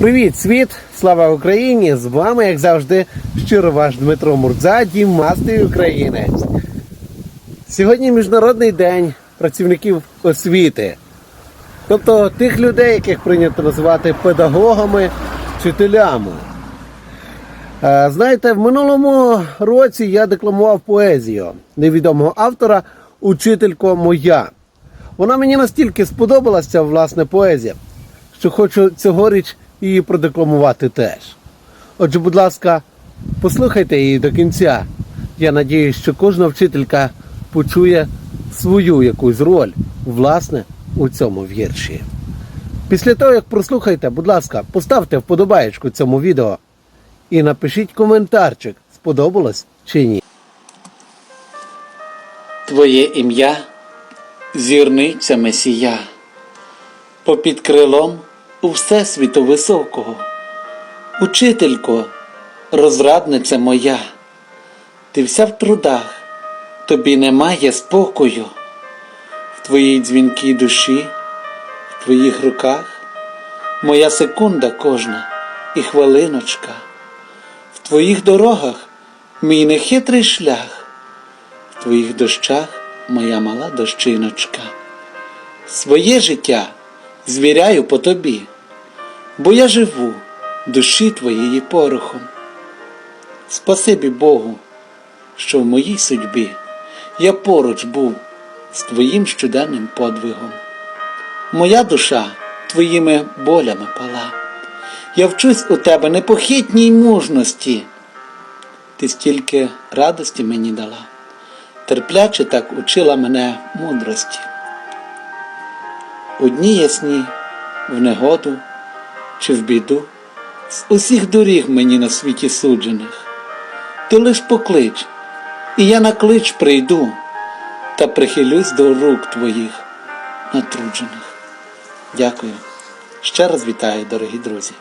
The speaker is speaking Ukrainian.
Привіт, світ! Слава Україні! З вами, як завжди, щиро ваш Дмитро Мурдза, Дім Мастий Українець. Сьогодні Міжнародний день працівників освіти. Тобто тих людей, яких прийнято називати педагогами, вчителями. Е, Знаєте, в минулому році я декламував поезію невідомого автора Учителько моя. Вона мені настільки сподобалася, власне, поезія, що хочу цьогоріч її продекламувати теж. Отже, будь ласка, послухайте її до кінця. Я надіюсь, що кожна вчителька почує свою якусь роль, власне, у цьому вірші. Після того, як прослухаєте, будь ласка, поставте вподобаєчку цьому відео і напишіть коментарчик, сподобалось чи ні. Твоє ім'я зірниця Месія, попід крилом у Всесвіту високого. Учителько, розрадниця моя, ти вся в трудах, тобі немає спокою, в твоїй дзвінкій душі, в твоїх руках, моя секунда кожна і хвилиночка, в твоїх дорогах мій нехитрий шлях в твоїх дощах моя мала дощиночка. Своє життя звіряю по тобі, бо я живу душі твоєї порохом. Спасибі Богу, що в моїй судьбі я поруч був з твоїм щоденним подвигом. Моя душа твоїми болями пала. Я вчусь у тебе непохитній мужності. Ти стільки радості мені дала терпляче так учила мене мудрості. У дні ясні, в негоду чи в біду, з усіх доріг мені на світі суджених. Ти лиш поклич, і я на клич прийду та прихилюсь до рук твоїх натруджених. Дякую. Ще раз вітаю, дорогі друзі.